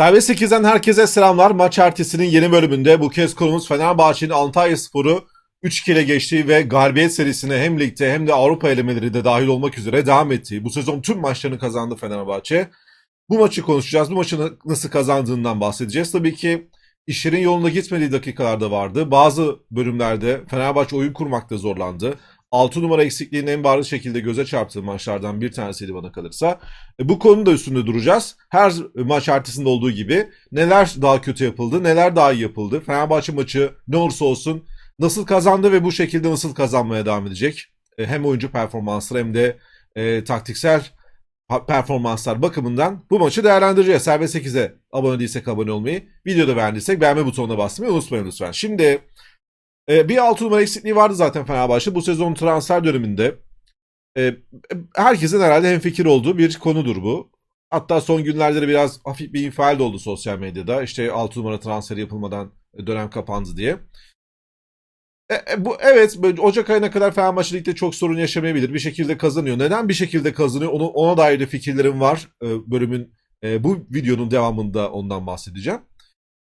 Serbest 8'den herkese selamlar. Maç ertesinin yeni bölümünde bu kez konumuz Fenerbahçe'nin Antalya Sporu 3-2 ile geçtiği ve galibiyet serisine hem ligde hem de Avrupa elemeleri de dahil olmak üzere devam ettiği. Bu sezon tüm maçlarını kazandı Fenerbahçe. Bu maçı konuşacağız. Bu maçı nasıl kazandığından bahsedeceğiz. Tabii ki işlerin yolunda gitmediği dakikalarda vardı. Bazı bölümlerde Fenerbahçe oyun kurmakta zorlandı. 6 numara eksikliğinin en bariz şekilde göze çarptığı maçlardan bir tanesiydi bana kalırsa. E, Bu konu da üstünde duracağız. Her maç ertesinde olduğu gibi neler daha kötü yapıldı, neler daha iyi yapıldı. Fenerbahçe maçı ne olursa olsun nasıl kazandı ve bu şekilde nasıl kazanmaya devam edecek. E, Hem oyuncu performansları hem de e, taktiksel performanslar bakımından bu maçı değerlendireceğiz. Serbest 8'e abone değilsek abone olmayı, videoda beğendiysek beğenme butonuna basmayı unutmayın lütfen. Şimdi e, bir 6 numara eksikliği vardı zaten Fenerbahçe. Bu sezon transfer döneminde e, herkesin herhalde hemfikir olduğu bir konudur bu. Hatta son günlerde de biraz hafif bir infial de oldu sosyal medyada. İşte 6 numara transferi yapılmadan dönem kapandı diye. E, e, bu evet Ocak ayına kadar Fenerbahçe Lig'de çok sorun yaşamayabilir. Bir şekilde kazanıyor. Neden bir şekilde kazanıyor? Onu, ona dair de fikirlerim var. E, bölümün e, bu videonun devamında ondan bahsedeceğim.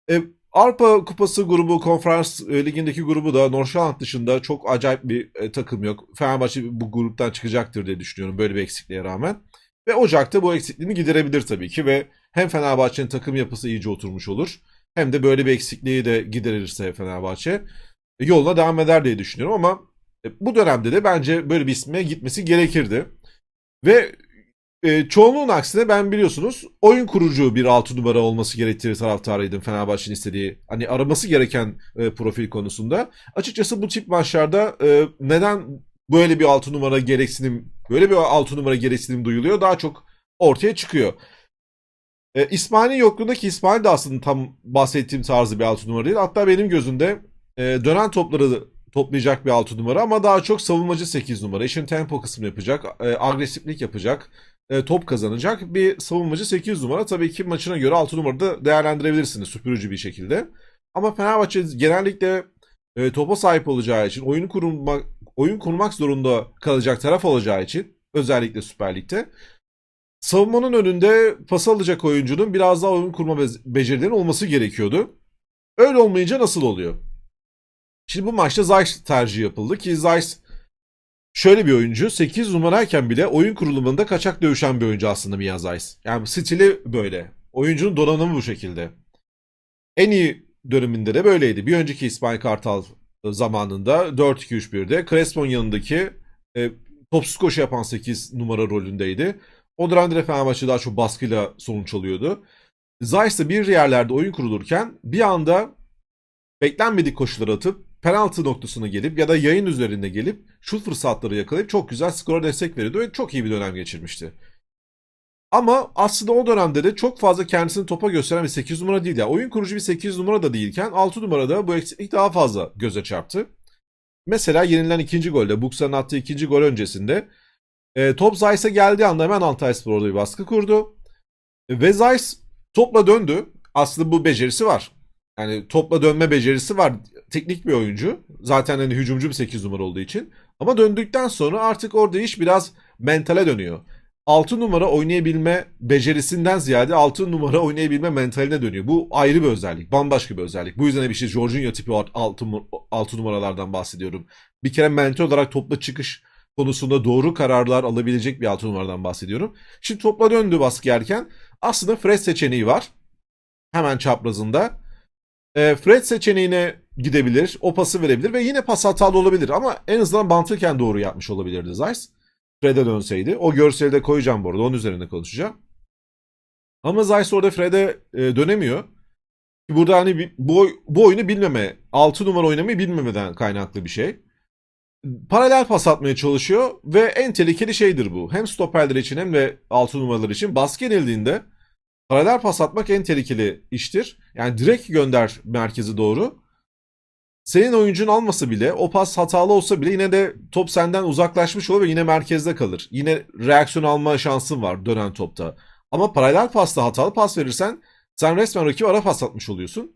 E, Avrupa Kupası grubu, konferans e, ligindeki grubu da Norşaland dışında çok acayip bir e, takım yok. Fenerbahçe bu gruptan çıkacaktır diye düşünüyorum böyle bir eksikliğe rağmen. Ve Ocak'ta bu eksikliğini giderebilir tabii ki ve hem Fenerbahçe'nin takım yapısı iyice oturmuş olur hem de böyle bir eksikliği de giderirse Fenerbahçe e, yoluna devam eder diye düşünüyorum ama bu dönemde de bence böyle bir isme gitmesi gerekirdi. Ve e, çoğunluğun aksine ben biliyorsunuz oyun kurucu bir 6 numara olması gerektiği taraftarıydım Fenerbahçe'nin istediği hani araması gereken e, profil konusunda. Açıkçası bu tip maçlarda e, neden böyle bir 6 numara gereksinim böyle bir 6 numara gereksinim duyuluyor daha çok ortaya çıkıyor. E, İsmail'in yokluğunda ki İsmail de aslında tam bahsettiğim tarzı bir 6 numara değil. Hatta benim gözümde e, dönen topları toplayacak bir 6 numara ama daha çok savunmacı 8 numara. İşin tempo kısmını yapacak, e, agresiflik yapacak, e, top kazanacak bir savunmacı 8 numara. Tabii ki maçına göre 6 numarada değerlendirebilirsiniz süpürücü bir şekilde. Ama Fenerbahçe genellikle e, topa sahip olacağı için, oyun kurmak oyun kurmak zorunda kalacak taraf olacağı için özellikle Süper Lig'de savunmanın önünde pas alacak oyuncunun biraz daha oyun kurma be- becerilerinin olması gerekiyordu. Öyle olmayınca nasıl oluyor? Şimdi bu maçta Zayt tercih yapıldı ki Zayt şöyle bir oyuncu 8 numarayken bile oyun kurulumunda kaçak dövüşen bir oyuncu aslında Mia Zayt. Yani stili böyle. Oyuncunun donanımı bu şekilde. En iyi döneminde de böyleydi. Bir önceki İsmail Kartal zamanında 4-2-3-1'de Crespo'nun yanındaki e, topsuz koşu yapan 8 numara rolündeydi. O dönemde de Fenerbahçe daha çok baskıyla sonuç alıyordu. Zayt de bir yerlerde oyun kurulurken bir anda beklenmedik koşular atıp penaltı noktasına gelip ya da yayın üzerinde gelip şut fırsatları yakalayıp çok güzel skora destek veriyordu ve çok iyi bir dönem geçirmişti. Ama aslında o dönemde de çok fazla kendisini topa gösteren bir 8 numara değil. Yani oyun kurucu bir 8 numara da değilken 6 numarada bu eksiklik daha fazla göze çarptı. Mesela yenilen ikinci golde, Buksa'nın attığı ikinci gol öncesinde e, top Zayt'e geldiği anda hemen Antalyaspor orada bir baskı kurdu. Ve Zayt topla döndü. Aslında bu becerisi var. Yani topla dönme becerisi var. Teknik bir oyuncu. Zaten hani hücumcu bir 8 numara olduğu için. Ama döndükten sonra artık orada iş biraz mentale dönüyor. 6 numara oynayabilme becerisinden ziyade 6 numara oynayabilme mentaline dönüyor. Bu ayrı bir özellik. Bambaşka bir özellik. Bu yüzden bir şey Jorginho tipi 6, 6 numaralardan bahsediyorum. Bir kere mental olarak topla çıkış konusunda doğru kararlar alabilecek bir 6 numaradan bahsediyorum. Şimdi topla döndü baskı yerken aslında Fred seçeneği var. Hemen çaprazında. E, Fred seçeneğine gidebilir. O pası verebilir ve yine pas hatalı olabilir. Ama en azından mantıken doğru yapmış olabilirdi Zeiss. Fred'e dönseydi. O görseli de koyacağım bu arada. Onun üzerinde konuşacağım. Ama Zeiss orada Fred'e e, dönemiyor. Burada hani bu, bu oyunu bilmeme, 6 numara oynamayı bilmemeden kaynaklı bir şey. Paralel pas atmaya çalışıyor ve en tehlikeli şeydir bu. Hem stoperler için hem de 6 numaralar için baskı yenildiğinde paralel pas atmak en tehlikeli iştir. Yani direkt gönder merkeze doğru. Senin oyuncun almasa bile o pas hatalı olsa bile yine de top senden uzaklaşmış olur ve yine merkezde kalır. Yine reaksiyon alma şansın var dönen topta. Ama paralel pasta hatalı pas verirsen sen resmen rakibe ara pas atmış oluyorsun.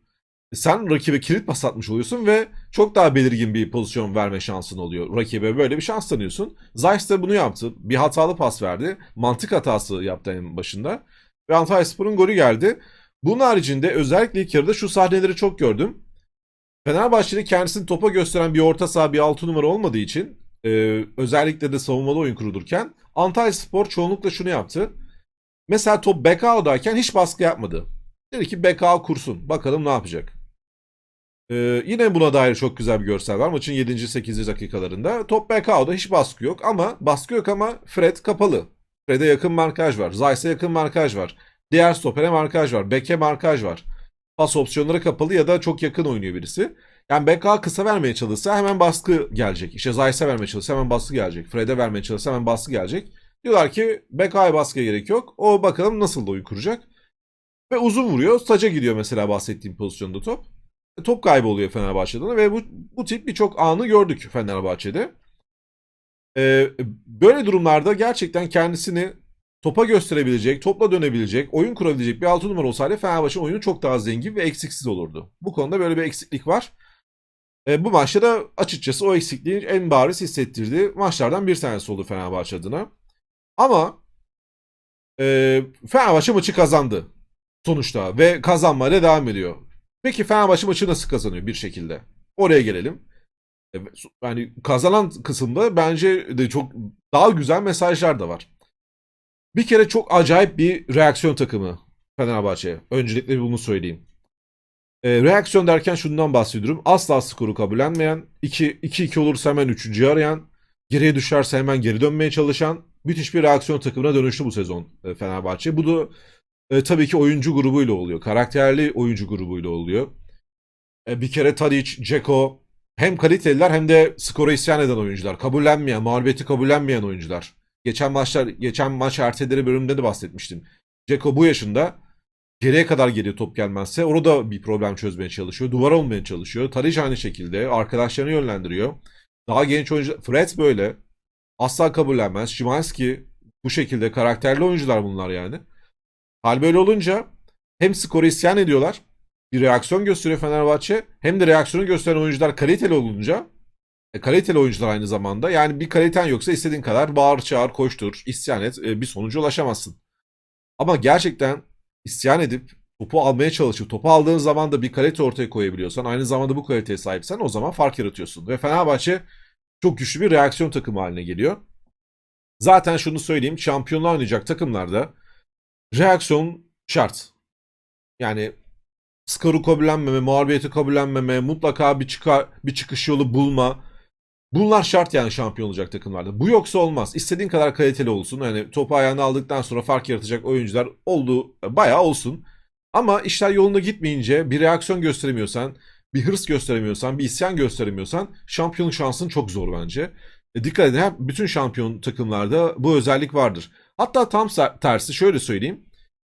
Sen rakibe kilit pas atmış oluyorsun ve çok daha belirgin bir pozisyon verme şansın oluyor. Rakibe böyle bir şans tanıyorsun. Zayt de bunu yaptı. Bir hatalı pas verdi. Mantık hatası yaptı en başında. Ve Antalyaspor'un golü geldi. Bunun haricinde özellikle ilk yarıda şu sahneleri çok gördüm. Fenerbahçe'de kendisini topa gösteren bir orta saha bir 6 numara olmadığı için e, özellikle de savunmalı oyun kurulurken Antalya Spor çoğunlukla şunu yaptı. Mesela top BKO'dayken hiç baskı yapmadı. Dedi ki BKO kursun. Bakalım ne yapacak. Ee, yine buna dair çok güzel bir görsel var. Maçın 7. 8. dakikalarında. Top BKO'da hiç baskı yok ama baskı yok ama Fred kapalı. Fred'e yakın markaj var. Zayt'e yakın markaj var. Diğer stopere markaj var. Bek'e markaj var. Pas opsiyonları kapalı ya da çok yakın oynuyor birisi. Yani BK kısa vermeye çalışsa hemen baskı gelecek. İşte Zayt'e vermeye çalışsa hemen baskı gelecek. Fred'e vermeye çalışsa hemen baskı gelecek. Diyorlar ki BK'ya baskıya gerek yok. O bakalım nasıl da oyun kuracak. Ve uzun vuruyor. Saca gidiyor mesela bahsettiğim pozisyonda top. E, Top kaybı oluyor Fenerbahçe'den ve bu, bu tip birçok anı gördük Fenerbahçe'de. Ee, böyle durumlarda gerçekten kendisini topa gösterebilecek, topla dönebilecek, oyun kurabilecek bir 6 numara olsaydı Fenerbahçe'nin oyunu çok daha zengin ve eksiksiz olurdu. Bu konuda böyle bir eksiklik var. E, bu maçta da açıkçası o eksikliği en bariz hissettirdiği maçlardan bir tanesi oldu Fenerbahçe adına. Ama e, Fenerbahçe maçı kazandı sonuçta ve kazanmaya devam ediyor. Peki Fenerbahçe maçı nasıl kazanıyor bir şekilde? Oraya gelelim. E, Yani kazanan kısımda bence de çok daha güzel mesajlar da var. Bir kere çok acayip bir reaksiyon takımı Fenerbahçe. Öncelikle bunu söyleyeyim. E, reaksiyon derken şundan bahsediyorum. Asla skoru kabullenmeyen, 2-2 olursa hemen 3. arayan, geriye düşerse hemen geri dönmeye çalışan müthiş bir reaksiyon takımına dönüştü bu sezon e, Fenerbahçe. Bu da e, tabii ki oyuncu grubuyla oluyor. Karakterli oyuncu grubuyla oluyor. E, bir kere Tadic, Ceko hem kaliteliler hem de skora isyan eden oyuncular. Kabullenmeyen, mağlubiyeti kabullenmeyen oyuncular. Geçen maçlar, geçen maç erteleri bölümünde de bahsetmiştim. Ceko bu yaşında geriye kadar geliyor top gelmezse orada bir problem çözmeye çalışıyor. Duvar olmaya çalışıyor. Tadic aynı şekilde arkadaşlarını yönlendiriyor. Daha genç oyuncu Fred böyle. Asla kabullenmez. Szymanski bu şekilde karakterli oyuncular bunlar yani. Hal böyle olunca hem skoru isyan ediyorlar. Bir reaksiyon gösteriyor Fenerbahçe. Hem de reaksiyonu gösteren oyuncular kaliteli olunca e, kaliteli oyuncular aynı zamanda. Yani bir kaliten yoksa istediğin kadar bağır çağır koştur isyan et e, bir sonuca ulaşamazsın. Ama gerçekten isyan edip topu almaya çalışıp topu aldığın zaman da bir kalite ortaya koyabiliyorsan aynı zamanda bu kaliteye sahipsen o zaman fark yaratıyorsun. Ve Fenerbahçe çok güçlü bir reaksiyon takımı haline geliyor. Zaten şunu söyleyeyim şampiyonluğa oynayacak takımlarda reaksiyon şart. Yani skoru kabullenmeme, mağlubiyeti kabullenmeme, mutlaka bir çıkar bir çıkış yolu bulma. Bunlar şart yani şampiyon olacak takımlarda. Bu yoksa olmaz. İstediğin kadar kaliteli olsun. Yani topu ayağına aldıktan sonra fark yaratacak oyuncular olduğu bayağı olsun. Ama işler yolunda gitmeyince bir reaksiyon gösteremiyorsan, bir hırs gösteremiyorsan, bir isyan gösteremiyorsan şampiyonluk şansın çok zor bence. E, dikkat edin hep bütün şampiyon takımlarda bu özellik vardır. Hatta tam tersi şöyle söyleyeyim.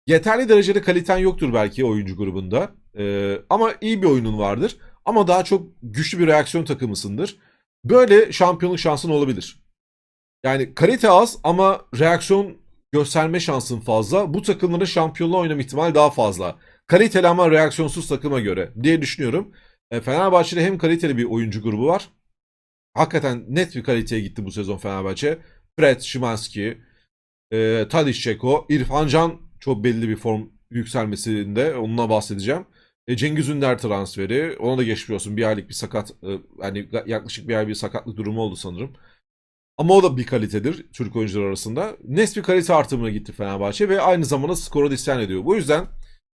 Yeterli derecede kaliten yoktur belki oyuncu grubunda. Ee, ama iyi bir oyunun vardır. Ama daha çok güçlü bir reaksiyon takımısındır. Böyle şampiyonluk şansın olabilir. Yani kalite az ama reaksiyon gösterme şansın fazla. Bu takımların şampiyonluğa oynama ihtimali daha fazla. Kaliteli ama reaksiyonsuz takıma göre diye düşünüyorum. E, Fenerbahçe'de hem kaliteli bir oyuncu grubu var. Hakikaten net bir kaliteye gitti bu sezon Fenerbahçe. Fred, Szymanski, e, Tadic Ceko, İrfan Can çok belli bir form yükselmesinde onunla bahsedeceğim. E, Cengiz Ünder transferi ona da geçmiş olsun bir aylık bir sakat e, yani yaklaşık bir ay bir sakatlık durumu oldu sanırım. Ama o da bir kalitedir Türk oyuncular arasında. Net bir kalite artımına gitti Fenerbahçe ve aynı zamanda skora isyan ediyor. Bu yüzden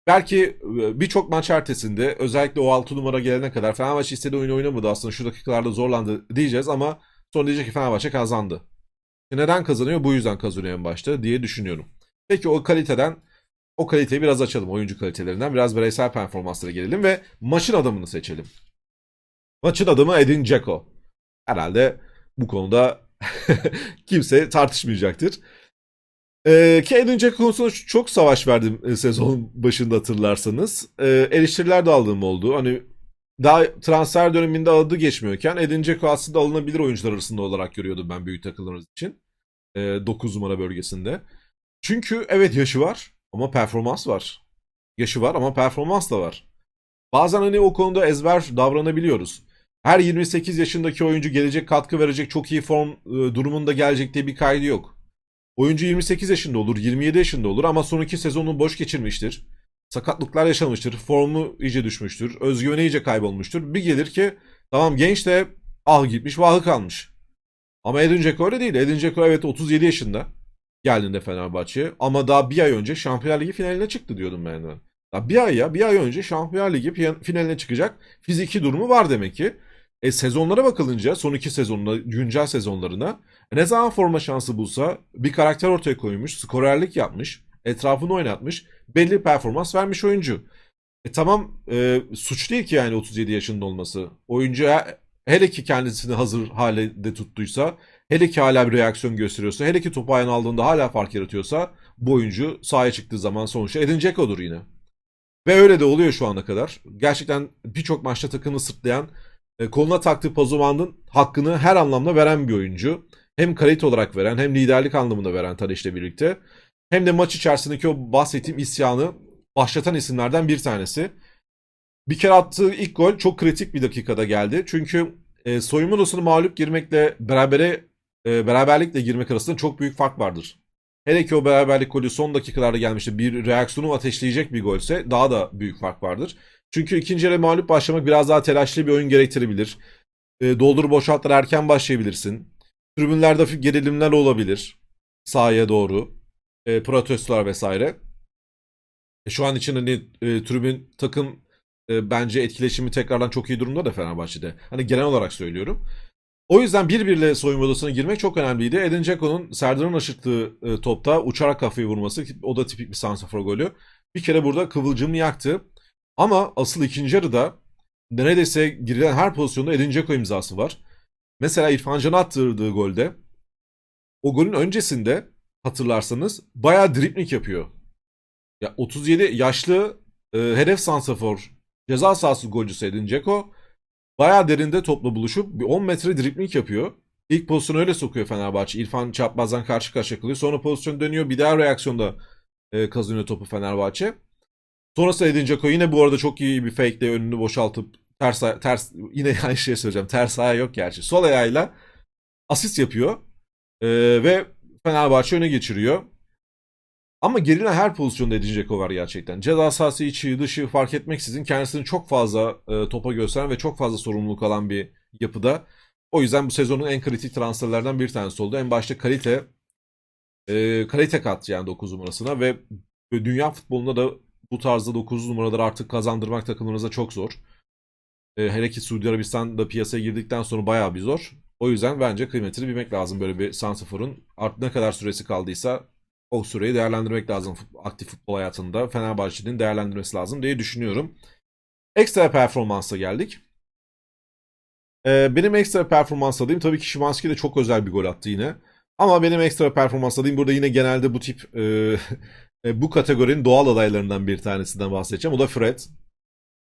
belki e, birçok maç ertesinde özellikle o 6 numara gelene kadar Fenerbahçe istediği oyunu oynamadı aslında şu dakikalarda zorlandı diyeceğiz ama sonra diyecek ki Fenerbahçe kazandı. Neden kazanıyor? Bu yüzden kazanıyor en başta diye düşünüyorum. Peki o kaliteden o kaliteyi biraz açalım. Oyuncu kalitelerinden biraz bireysel performanslara gelelim ve maçın adamını seçelim. Maçın adamı Edin Dzeko. Herhalde bu konuda kimse tartışmayacaktır. Ee, ki Edin Dzeko konusunda çok savaş verdim e, sezonun başında hatırlarsanız. Ee, eleştiriler de aldığım oldu. Hani daha transfer döneminde adı geçmiyorken Edin Dzeko aslında alınabilir oyuncular arasında olarak görüyordum ben büyük takımlarımız için. Ee, 9 numara bölgesinde. Çünkü evet yaşı var ama performans var. Yaşı var ama performans da var. Bazen hani o konuda ezber davranabiliyoruz. Her 28 yaşındaki oyuncu gelecek katkı verecek çok iyi form e, durumunda gelecek diye bir kaydı yok. Oyuncu 28 yaşında olur, 27 yaşında olur ama son iki sezonu boş geçirmiştir. Sakatlıklar yaşamıştır. Formu iyice düşmüştür. Özgüveni iyice kaybolmuştur. Bir gelir ki tamam genç de ah gitmiş vahı kalmış. Ama Edin Dzeko öyle değil. Edin Dzeko evet 37 yaşında geldiğinde Fenerbahçe'ye. Ama daha bir ay önce Şampiyonlar Ligi finaline çıktı diyordum ben. de. Daha bir ay ya bir ay önce Şampiyonlar Ligi finaline çıkacak fiziki durumu var demek ki. E sezonlara bakılınca son iki sezonuna, güncel sezonlarına e, ne zaman forma şansı bulsa bir karakter ortaya koymuş, skorerlik yapmış, etrafını oynatmış, belli performans vermiş oyuncu. E tamam e, suç değil ki yani 37 yaşında olması. Oyuncu he- hele ki kendisini hazır hale de tuttuysa, hele ki hala bir reaksiyon gösteriyorsa, hele ki topu ayağına aldığında hala fark yaratıyorsa bu oyuncu sahaya çıktığı zaman sonuçta Edin Dzeko'dur yine. Ve öyle de oluyor şu ana kadar. Gerçekten birçok maçta takımı sırtlayan, e, koluna taktığı Pazumand'ın hakkını her anlamda veren bir oyuncu. Hem kalite olarak veren hem liderlik anlamında veren Tadiş'le birlikte. Hem de maç içerisindeki o bahsettiğim isyanı başlatan isimlerden bir tanesi. Bir kere attığı ilk gol çok kritik bir dakikada geldi. Çünkü e, soyunma odasına mağlup girmekle berabere e, beraberlikle girmek arasında çok büyük fark vardır. Hele ki o beraberlik golü son dakikalarda gelmişti. Bir reaksiyonu ateşleyecek bir golse daha da büyük fark vardır. Çünkü ikinci yarı mağlup başlamak biraz daha telaşlı bir oyun gerektirebilir. E, doldur boşaltlar erken başlayabilirsin. Tribünlerde hafif gerilimler olabilir. Sahaya doğru. E, protestolar vesaire. E, şu an için hani e, tribün takım e, bence etkileşimi tekrardan çok iyi durumda da Fenerbahçe'de. Hani genel olarak söylüyorum. O yüzden birbiriyle soyunma odasına girmek çok önemliydi. Edin Dzeko'nun Serdar'ın aşırttığı e, topta uçarak kafayı vurması o da tipik bir santrafor golü. Bir kere burada kıvılcımı yaktı. Ama asıl ikinci yarıda neredeyse girilen her pozisyonda Edin Dzeko imzası var. Mesela İrfan Can'a attırdığı golde o golün öncesinde hatırlarsanız bayağı dripling yapıyor. Ya 37 yaşlı e, hedef santrafor ceza sahası golcüsü Edin Dzeko bayağı derinde topla buluşup bir 10 metre dripling yapıyor. İlk pozisyonu öyle sokuyor Fenerbahçe. İrfan çaprazdan karşı karşıya kalıyor. Sonra pozisyon dönüyor. Bir daha reaksiyonda e, kazanıyor topu Fenerbahçe. Sonrasında Edin Dzeko yine bu arada çok iyi bir fake ile önünü boşaltıp ters, ters yine aynı şeyi söyleyeceğim. Ters ayağı yok gerçi. Sol ayağıyla asist yapıyor. E, ve Fenerbahçe öne geçiriyor. Ama gerilen her pozisyonda Edin Dzeko var gerçekten. Ceza sahası içi dışı fark etmeksizin kendisini çok fazla e, topa gösteren ve çok fazla sorumluluk alan bir yapıda. O yüzden bu sezonun en kritik transferlerden bir tanesi oldu. En başta kalite e, kalite kattı yani 9 numarasına ve dünya futbolunda da bu tarzda 9 numaraları artık kazandırmak takımlarınıza çok zor. E, hele ki Suudi Arabistan'da piyasaya girdikten sonra bayağı bir zor. O yüzden bence kıymetini bilmek lazım böyle bir santraforun. Artık ne kadar süresi kaldıysa o süreyi değerlendirmek lazım aktif futbol hayatında. Fenerbahçe'nin değerlendirmesi lazım diye düşünüyorum. Ekstra performansa geldik. Ee, benim ekstra performans adayım tabii ki Szymanski de çok özel bir gol attı yine. Ama benim ekstra performans adayım burada yine genelde bu tip e, e, bu kategorinin doğal adaylarından bir tanesinden bahsedeceğim. O da Fred.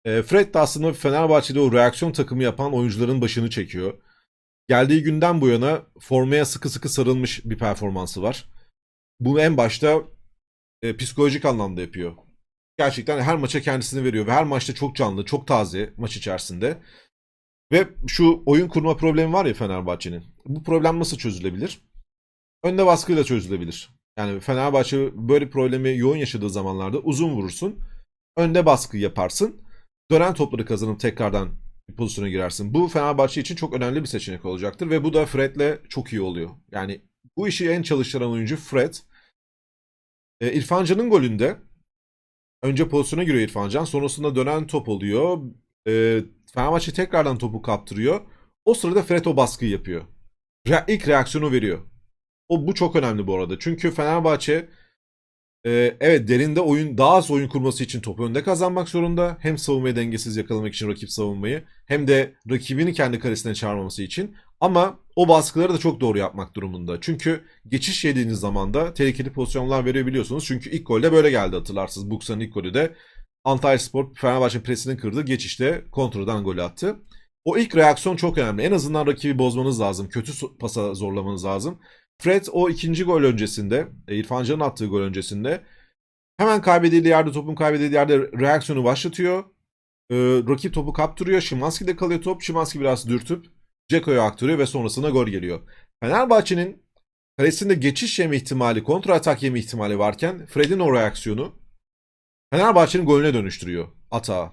E, Fred de aslında Fenerbahçe'de o reaksiyon takımı yapan oyuncuların başını çekiyor. Geldiği günden bu yana formaya sıkı sıkı sarılmış bir performansı var. Bunu en başta e, psikolojik anlamda yapıyor. Gerçekten her maça kendisini veriyor ve her maçta çok canlı, çok taze maç içerisinde. Ve şu oyun kurma problemi var ya Fenerbahçe'nin. Bu problem nasıl çözülebilir? Önde baskıyla çözülebilir. Yani Fenerbahçe böyle problemi yoğun yaşadığı zamanlarda uzun vurursun. Önde baskı yaparsın. Dönen topları kazanıp tekrardan pozisyona girersin. Bu Fenerbahçe için çok önemli bir seçenek olacaktır ve bu da Fred'le çok iyi oluyor. Yani bu işi en çalıştıran oyuncu Fred. E, İrfan Can'ın golünde önce pozisyona giriyor İrfan Can. Sonrasında dönen top oluyor. E, Fenerbahçe tekrardan topu kaptırıyor. O sırada Fred o baskıyı yapıyor. Re- ilk reaksiyonu veriyor. O bu çok önemli bu arada. Çünkü Fenerbahçe e, evet derinde oyun daha az oyun kurması için topu önde kazanmak zorunda. Hem savunmayı dengesiz yakalamak için rakip savunmayı hem de rakibini kendi karesine çağırmaması için. Ama o baskıları da çok doğru yapmak durumunda. Çünkü geçiş yediğiniz zaman da tehlikeli pozisyonlar verebiliyorsunuz. Çünkü ilk golde böyle geldi hatırlarsınız. Buksa'nın ilk golü de Antalyaspor Fenerbahçe presini kırdı. Geçişte kontradan gol attı. O ilk reaksiyon çok önemli. En azından rakibi bozmanız lazım. Kötü pasa zorlamanız lazım. Fred o ikinci gol öncesinde, İrfan Can'ın attığı gol öncesinde hemen kaybedildiği yerde, topun kaybedildiği yerde reaksiyonu başlatıyor. Ee, rakip topu kaptırıyor. Şimanski'de kalıyor top. Şimanski biraz dürtüp Ceko'ya aktarıyor ve sonrasında gol geliyor. Fenerbahçe'nin kalesinde geçiş yeme ihtimali, kontra atak yeme ihtimali varken Fred'in o reaksiyonu Fenerbahçe'nin golüne dönüştürüyor atağı.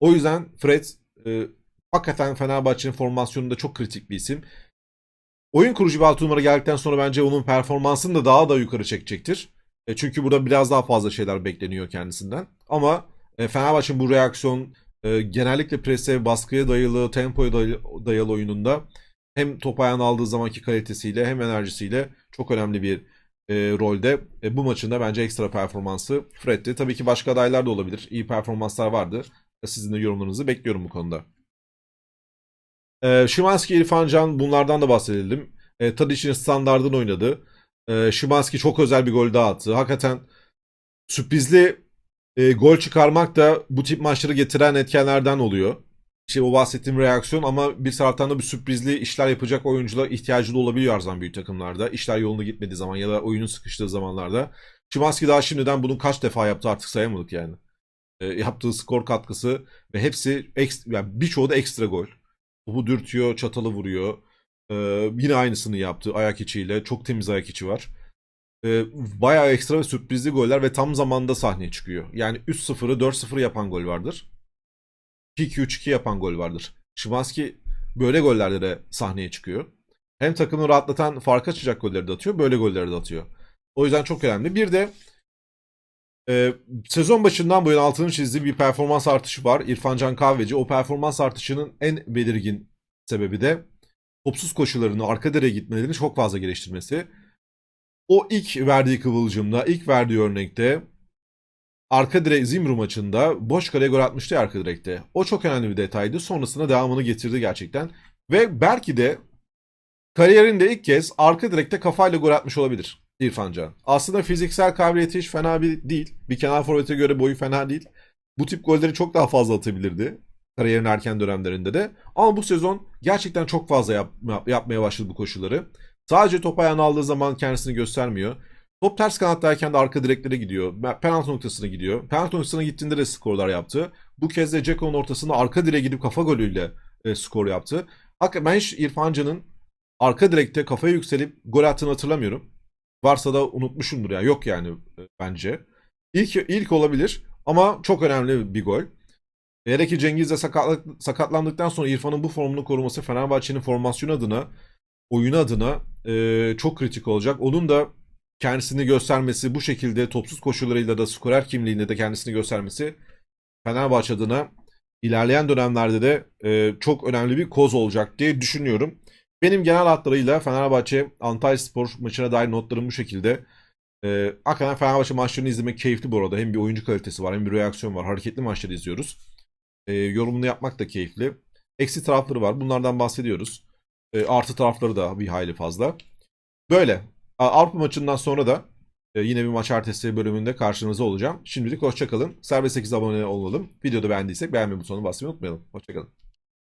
O yüzden Fred e, hakikaten Fenerbahçe'nin formasyonunda çok kritik bir isim. Oyun kurucu bir altı numara geldikten sonra bence onun performansını da daha da yukarı çekecektir. E, çünkü burada biraz daha fazla şeyler bekleniyor kendisinden. Ama e, Fenerbahçe'nin bu reaksiyon e, genellikle prese, baskıya dayalı, tempoya dayalı, dayalı oyununda hem top ayağına aldığı zamanki kalitesiyle hem enerjisiyle çok önemli bir e, rolde. E, bu maçında bence ekstra performansı Fred'ti. Tabii ki başka adaylar da olabilir. İyi performanslar vardı. Sizin de yorumlarınızı bekliyorum bu konuda. E, Şimanski, İrfan Can bunlardan da bahsedelim. E, Tadic'in standardın oynadı. E, Şimanski çok özel bir gol daha attı. Hakikaten sürprizli e, gol çıkarmak da bu tip maçları getiren etkenlerden oluyor. İşte o bahsettiğim reaksiyon ama bir taraftan da bir sürprizli işler yapacak oyuncular ihtiyacı da olabiliyor her zaman büyük takımlarda. İşler yolunda gitmediği zaman ya da oyunun sıkıştığı zamanlarda. Şimanski daha şimdiden bunu kaç defa yaptı artık sayamadık yani. E, yaptığı skor katkısı ve hepsi ekstra, yani birçoğu da ekstra gol. Topu dürtüyor, çatalı vuruyor. E, yine aynısını yaptı ayak içiyle. Çok temiz ayak içi var. E, bayağı ekstra ve sürprizli goller ve tam zamanda sahneye çıkıyor. Yani 3-0'ı 4-0 yapan gol vardır. 2-2-3-2 yapan gol vardır. Şimanski böyle gollerde de sahneye çıkıyor. Hem takımı rahatlatan fark açacak golleri de atıyor, böyle golleri de atıyor. O yüzden çok önemli. Bir de e, sezon başından bu yana altını çizdiği bir performans artışı var. İrfan Can Kahveci. O performans artışının en belirgin sebebi de topsuz koşularını, arka direğe gitmelerini çok fazla geliştirmesi. O ilk verdiği kıvılcımda, ilk verdiği örnekte arka direk Zimbru maçında boş kaleye gol atmıştı ya arka direkte. O çok önemli bir detaydı. Sonrasında devamını getirdi gerçekten. Ve belki de kariyerinde ilk kez arka direkte kafayla gol atmış olabilir İrfan Can. Aslında fiziksel kabiliyeti hiç fena bir değil. Bir kenar forvete göre boyu fena değil. Bu tip golleri çok daha fazla atabilirdi. Kariyerin erken dönemlerinde de. Ama bu sezon gerçekten çok fazla yap, yapmaya başladı bu koşulları. Sadece top ayağına aldığı zaman kendisini göstermiyor. Top ters kanattayken de arka direklere gidiyor. Penaltı noktasına gidiyor. Penaltı noktasına gittiğinde de skorlar yaptı. Bu kez de Ceko'nun ortasında arka direğe gidip kafa golüyle e, skor yaptı. Hakikaten ben hiç İrfan Can'ın arka direkte kafaya yükselip gol attığını hatırlamıyorum. Varsa da unutmuşumdur ya. Yok yani e, bence. İlk, ilk olabilir ama çok önemli bir gol. Eğer ki Cengiz de sakatlık, sakatlandıktan sonra İrfan'ın bu formunu koruması Fenerbahçe'nin formasyon adına, oyunu adına e, çok kritik olacak. Onun da kendisini göstermesi, bu şekilde topsuz koşullarıyla da skorer kimliğinde de kendisini göstermesi Fenerbahçe adına ilerleyen dönemlerde de e, çok önemli bir koz olacak diye düşünüyorum. Benim genel hatlarıyla Fenerbahçe Antalya Spor maçına dair notlarım bu şekilde. E, hakikaten Fenerbahçe maçlarını izlemek keyifli bu arada. Hem bir oyuncu kalitesi var hem bir reaksiyon var. Hareketli maçları izliyoruz. E, yorumunu yapmak da keyifli. Eksi tarafları var. Bunlardan bahsediyoruz. E, artı tarafları da bir hayli fazla. Böyle. Avrupa maçından sonra da e, yine bir maç ertesi bölümünde karşınızda olacağım. Şimdilik hoşçakalın. Serbest 8 abone olalım. Videoda beğendiysek beğenme butonuna basmayı unutmayalım. Hoşçakalın.